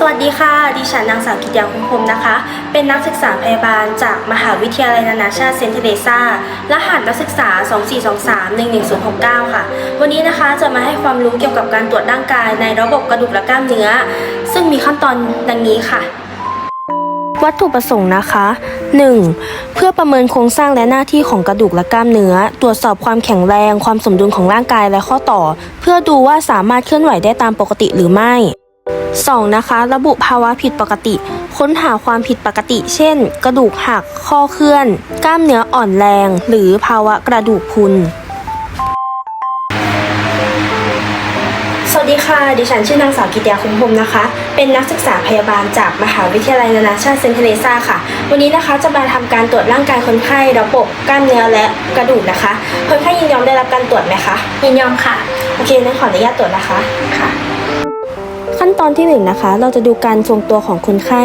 สวัสดีค่ะ ดิฉันนางสาวกิตยาคุ้มพรมนะคะ เป็นนักศึกษาพยาบาลจากมหาวิทยาลัยนานาชาติเซนต์เทเรซารหัสนักศึกษา 2423-11069 ค่ะ วันนี้นะคะจะมาให้ความรู้เกี่ยวกับการตรวจร่างกายในระบบกระดูกและกล้ามเนื้อ ซึ่งมีขั้นตอนดังนี้ค่ะ วัตถุประสงค์นะคะ 1. เพื่อประเมินโครงสร้างและหน้าที่ของกระดูกและกล้ามเนื้อ ตรวจสอบความแข็งแรง ความสมดุลของร่างกายและข้อต่อ เพื่อดูว่าสามารถเคลื่อนไหวได้ตามปกติหรือไม่ 2. นะคะ ระบุภาวะผิดปกติ ค้นหาความผิดปกติ เช่น กระดูกหัก ข้อเคลื่อน กล้ามเนื้ออ่อนแรง หรือภาวะกระดูกพรุนสวัสดีค่ะ ดิฉันชื่อนางสาวกิตยาคุ้มพรหมนะคะ เป็นนักศึกษาพยาบาลจากมหาวิทยาลัยนานาชาติเซนต์เทเรซาค่ะ วันนี้นะคะจะมาทำการตรวจร่างกายคนไข้ระบบกล้ามเนื้อและกระดูกนะคะ คนไข้ยินยอมได้รับการตรวจไหมคะ ยินยอมค่ะ โอเคนั้นขออนุญาตตรวจนะคะ ค่ะ ขั้นตอนที่หนึ่งนะคะ เราจะดูการทรงตัวของคนไข้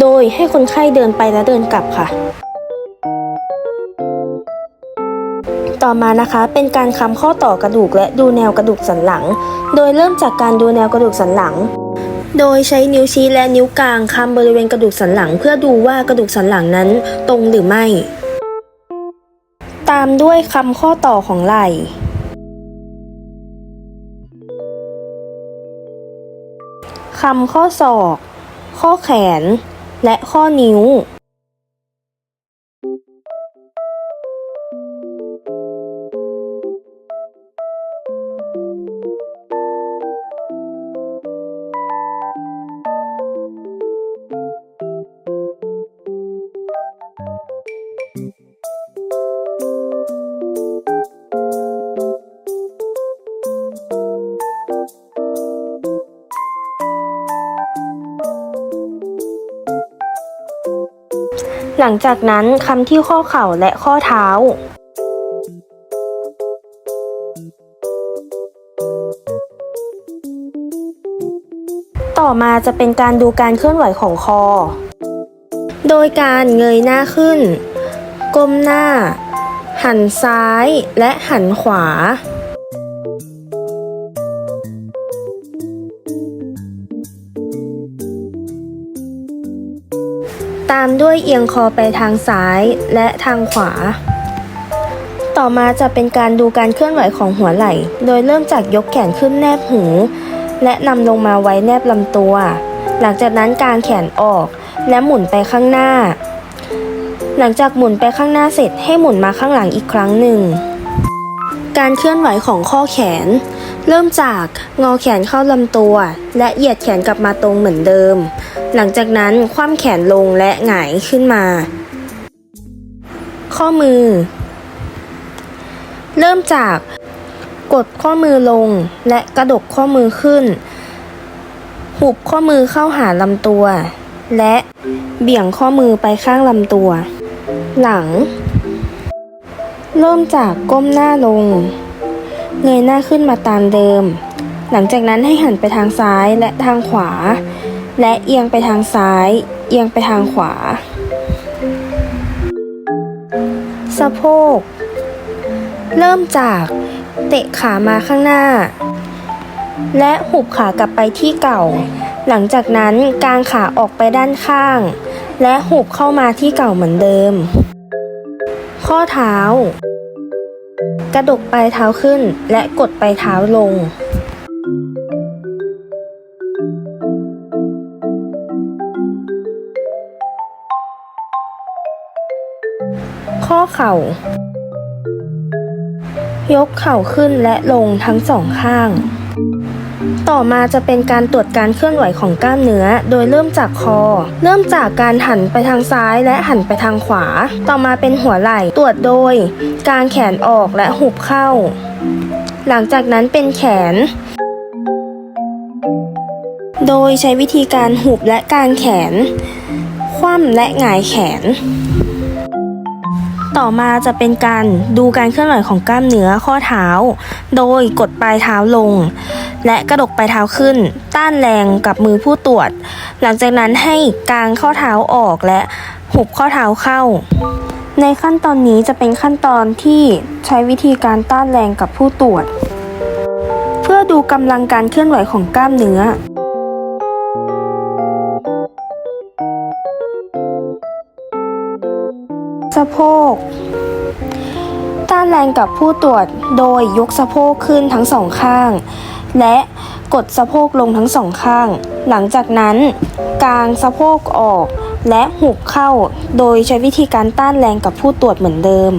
โดยให้คนไข้เดินไปและเดินกลับค่ะ ต่อมานะคะเป็นการค้ำข้อต่อกระดูกและดูแนวกระดูกสันหลัง โดยเริ่มจากการดูแนวกระดูกสันหลัง โดยใช้นิ้วชี้และนิ้วกลางค้ำบริเวณกระดูกสันหลัง เพื่อดูว่ากระดูกสันหลังนั้นตรงหรือไม่ ตามด้วยคำข้อต่อของไหล่ คำข้อศอก ข้อแขน และข้อนิ้ว หลังจากนั้นคำที่ข้อเข่าและข้อเท้า ต่อมาจะเป็นการดูการเคลื่อนไหวของคอ โดยการเงยหน้าขึ้น ก้มหน้า หันซ้ายและหันขวาามด้วยเอียงคอไปทางซ้ายและทางขวา ต่อมาจะเป็นการดูการเคลื่อนไหวของหัวไหล่ โดยเริ่มจากยกแขนขึ้นแนบหู และนำลงมาไว้แนบลำตัว หลังจากนั้นกางแขนออกและหมุนไปข้างหน้า หลังจากหมุนไปข้างหน้าเสร็จให้หมุนมาข้างหลังอีกครั้งหนึ่ง การเคลื่อนไหวของข้อแขน เริ่มจากงอแขนเข้าลำตัว และเหยียดแขนกลับมาตรงเหมือนเดิม หลังจากนั้นคว่ำแขนลงและหงายขึ้นมา ข้อมือ เริ่มจากกดข้อมือลงและกระดกข้อมือขึ้น หุบข้อมือเข้าหาลำตัว และเบี่ยงข้อมือไปข้างลำตัว หลัง เริ่มจากก้มหน้าลง เงยหน้าขึ้นมาตามเดิม หลังจากนั้นให้หันไปทางซ้ายและทางขวา และเอียงไปทางซ้าย เอียงไปทางขวา สะโพก เริ่มจากเตะขามาข้างหน้า และหุบขากลับไปที่เก่า หลังจากนั้นกางขาออกไปด้านข้าง และหุบเข้ามาที่เก่าเหมือนเดิม ข้อเท้า กระดกปลายเท้าขึ้น และกดปลายเท้าลง ข้อเข่า ยกเข่าขึ้นและลงทั้งสองข้าง ต่อมาจะเป็นการตรวจการเคลื่อนไหวของกล้ามเนื้อ โดยเริ่มจากคอ เริ่มจากการหันไปทางซ้ายและหันไปทางขวา ต่อมาเป็นหัวไหล่ตรวจโดย การแขนออกและหุบเข้า หลังจากนั้นเป็นแขน โดยใช้วิธีการหุบและกางแขน คว่ำและหงายแขนต่อมาจะเป็นการดูการเคลื่อนไหวของกล้ามเนื้อข้อเท้า โดยกดปลายเท้าลง และกระดกไปเท้าขึ้น ต้านแรงกับมือผู้ตรวจ หลังจากนั้นให้กางข้อเท้าออกและหุบข้อเท้าเข้า ในขั้นตอนนี้จะเป็นขั้นตอนที่ใช้วิธีการต้านแรงกับผู้ตรวจ เพื่อดูกำลังการเคลื่อนไหวของกล้ามเนื้อสะโพก ต้านแรงกับผู้ตรวจโดยยกสะโพกขึ้นทั้งสองข้าง และกดสะโพกลงทั้งสองข้าง หลังจากนั้นกางสะโพกออก และหุบเข้า โดยใช้วิธีการต้านแรงกับผู้ตรวจเหมือนเดิม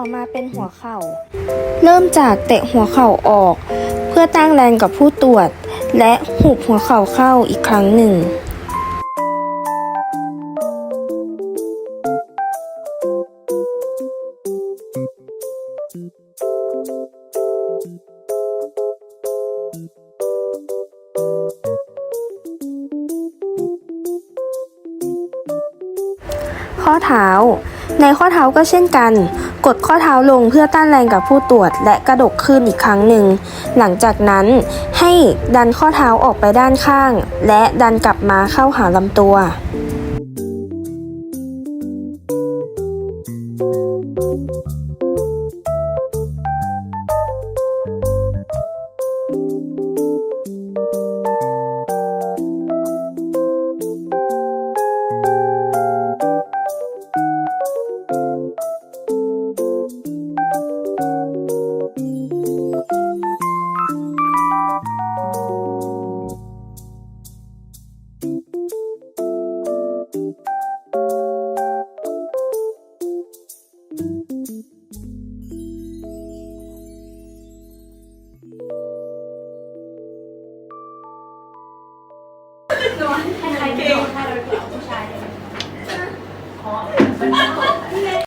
ต่อมาเป็นหัวเข่า เริ่มจากเตะหัวเข่าออก เพื่อตั้งแรงกับผู้ตรวจ และหุบหัวเข่าเข้าอีกครั้งหนึ่ง ข้อเท้า ในข้อเท้าก็เช่นกัน กดข้อเท้าลงเพื่อต้านแรงกับผู้ตรวจ และกระดกขึ้นอีกครั้งหนึ่ง หลังจากนั้นให้ดันข้อเท้าออกไปด้านข้าง และดันกลับมาเข้าหาลำตัว